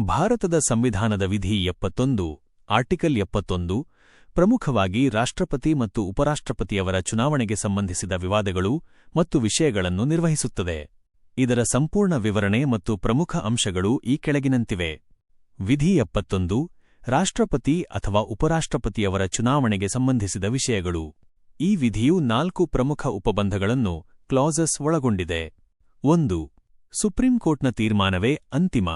ಭಾರತದ ಸಂವಿಧಾನದ ವಿಧಿ ಎಪ್ಪತ್ತೊಂದು, ಆರ್ಟಿಕಲ್ ಎಪ್ಪತ್ತೊಂದು, ಪ್ರಮುಖವಾಗಿ ರಾಷ್ಟ್ರಪತಿ ಮತ್ತು ಉಪರಾಷ್ಟ್ರಪತಿಯವರ ಚುನಾವಣೆಗೆ ಸಂಬಂಧಿಸಿದ ವಿವಾದಗಳು ಮತ್ತು ವಿಷಯಗಳನ್ನು ನಿರ್ವಹಿಸುತ್ತದೆ. ಇದರ ಸಂಪೂರ್ಣ ವಿವರಣೆ ಮತ್ತು ಪ್ರಮುಖ ಅಂಶಗಳು ಈ ಕೆಳಗಿನಂತಿವೆ. ವಿಧಿ ಎಪ್ಪತ್ತೊಂದು, ರಾಷ್ಟ್ರಪತಿ ಅಥವಾ ಉಪರಾಷ್ಟ್ರಪತಿಯವರ ಚುನಾವಣೆಗೆ ಸಂಬಂಧಿಸಿದ ವಿಷಯಗಳು. ಈ ವಿಧಿಯು ನಾಲ್ಕು ಪ್ರಮುಖ ಉಪಬಂಧಗಳನ್ನು, ಕ್ಲಾಸಸ್ ಒಳಗೊಂಡಿದೆ. ಒಂದು, ಸುಪ್ರೀಂ ಕೋರ್ಟ್ನ ತೀರ್ಮಾನವೇ ಅಂತಿಮ.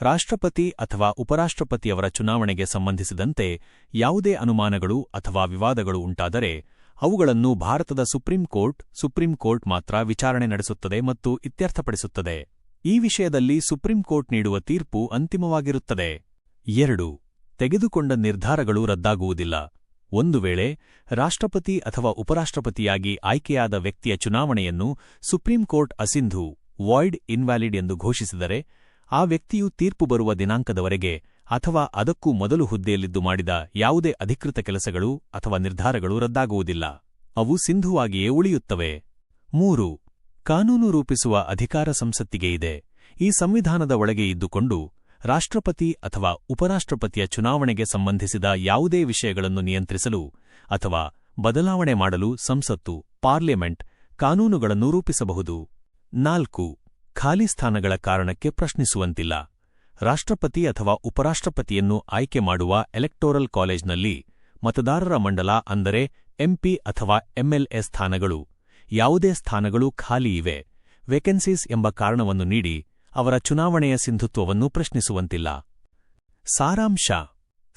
ರಾಷ್ಟ್ರಪತಿ ಅಥವಾ ಉಪರಾಷ್ಟ್ರಪತಿಯವರ ಚುನಾವಣೆಗೆ ಸಂಬಂಧಿಸಿದಂತೆ ಯಾವುದೇ ಅನುಮಾನಗಳು ಅಥವಾ ವಿವಾದಗಳು ಉಂಟಾದರೆ, ಅವುಗಳನ್ನು ಭಾರತದ ಸುಪ್ರೀಂ ಕೋರ್ಟ್ ಸುಪ್ರೀಂ ಕೋರ್ಟ್ ಮಾತ್ರ ವಿಚಾರಣೆ ನಡೆಸುತ್ತದೆ ಮತ್ತು ಇತ್ಯರ್ಥಪಡಿಸುತ್ತದೆ. ಈ ವಿಷಯದಲ್ಲಿ ಸುಪ್ರೀಂ ಕೋರ್ಟ್ ನೀಡುವ ತೀರ್ಪು ಅಂತಿಮವಾಗಿರುತ್ತದೆ. ಎರಡು. ತೆಗೆದುಕೊಂಡ ನಿರ್ಧಾರಗಳು ರದ್ದಾಗುವುದಿಲ್ಲ. ಒಂದು ವೇಳೆ ರಾಷ್ಟ್ರಪತಿ ಅಥವಾ ಉಪರಾಷ್ಟ್ರಪತಿಯಾಗಿ ಆಯ್ಕೆಯಾದ ವ್ಯಕ್ತಿಯ ಚುನಾವಣೆಯನ್ನು ಸುಪ್ರೀಂ ಕೋರ್ಟ್ ಅಸಿಂಧು, ವಾಯ್ಡ್ ಇನ್ವ್ಯಾಲಿಡ್ ಎಂದು ಘೋಷಿಸಿದರೆ ಆ ವ್ಯಕ್ತಿಯು ತೀರ್ಪು ಬರುವ ದಿನಾಂಕದವರೆಗೆ ಅಥವಾ ಅದಕ್ಕೂ ಮೊದಲು ಹುದ್ದೆಯಲ್ಲಿದ್ದು ಮಾಡಿದ ಯಾವುದೇ ಅಧಿಕೃತ ಕೆಲಸಗಳು ಅಥವಾ ನಿರ್ಧಾರಗಳು ರದ್ದಾಗುವುದಿಲ್ಲ. ಅವು ಸಿಂಧುವಾಗಿಯೇ ಉಳಿಯುತ್ತವೆ. ಮೂರು, ಕಾನೂನು ರೂಪಿಸುವ ಅಧಿಕಾರ ಸಂಸತ್ತಿಗೆ ಇದೆ. ಈ ಸಂವಿಧಾನದ ಒಳಗೆ ಇದ್ದುಕೊಂಡು ರಾಷ್ಟ್ರಪತಿ ಅಥವಾ ಉಪರಾಷ್ಟ್ರಪತಿಯ ಚುನಾವಣೆಗೆ ಸಂಬಂಧಿಸಿದ ಯಾವುದೇ ವಿಷಯಗಳನ್ನು ನಿಯಂತ್ರಿಸಲು ಅಥವಾ ಬದಲಾವಣೆ ಮಾಡಲು ಸಂಸತ್ತು, ಪಾರ್ಲಿಮೆಂಟ್, ಕಾನೂನುಗಳನ್ನು ರೂಪಿಸಬಹುದು. ನಾಲ್ಕು ಖಾಲಿ ಸ್ಥಾನಗಳ ಕಾರಣಕ್ಕೆ ಪ್ರಶ್ನಿಸುವಂತಿಲ್ಲ. ರಾಷ್ಟ್ರಪತಿ ಅಥವಾ ಉಪರಾಷ್ಟ್ರಪತಿಯನ್ನು ಆಯ್ಕೆ ಮಾಡುವ ಎಲೆಕ್ಟೋರಲ್ ಕಾಲೇಜ್ನಲ್ಲಿ ಮತದಾರರ ಮಂಡಲ ಅಂದರೆ ಎಂಪಿ ಅಥವಾ ಎಂಎಲ್ಎ ಸ್ಥಾನಗಳು. ಯಾವುದೇ ಸ್ಥಾನಗಳು ಖಾಲಿ ಇವೆ. ವೇಕೆನ್ಸೀಸ್ ಎಂಬ ಕಾರಣವನ್ನು ನೀಡಿ ಅವರ ಚುನಾವಣೆಯ ಸಿಂಧುತ್ವವನ್ನು ಪ್ರಶ್ನಿಸುವಂತಿಲ್ಲ. ಸಾರಾಂಶ.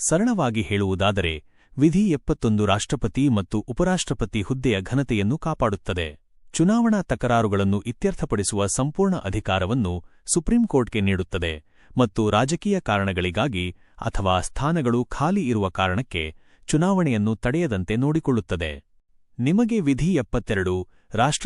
ಸರಳವಾಗಿ ಹೇಳುವುದಾದರೆ, ವಿಧಿ ಎಪ್ಪತ್ತೊಂದು ರಾಷ್ಟ್ರಪತಿ ಮತ್ತು ಉಪರಾಷ್ಟ್ರಪತಿ ಹುದ್ದೆಯ ಘನತೆಯನ್ನು ಕಾಪಾಡುತ್ತದೆ. ಚುನಾವಣಾ ತಕರಾರುಗಳನ್ನು ಇತ್ಯರ್ಥಪಡಿಸುವ ಸಂಪೂರ್ಣ ಅಧಿಕಾರವನ್ನು ಸುಪ್ರೀಂ ಕೋರ್ಟ್ಗೆ ನೀಡುತ್ತದೆ ಮತ್ತು ರಾಜಕೀಯ ಕಾರಣಗಳಿಗಾಗಿ ಅಥವಾ ಸ್ಥಾನಗಳು ಖಾಲಿ ಇರುವ ಕಾರಣಕ್ಕೆ ಚುನಾವಣೆಯನ್ನು ತಡೆಯದಂತೆ ನೋಡಿಕೊಳ್ಳುತ್ತದೆ. ನಿಮಗೆ ವಿಧಿ ಎಪ್ಪತ್ತೆರಡು, ರಾಷ್ಟ್ರ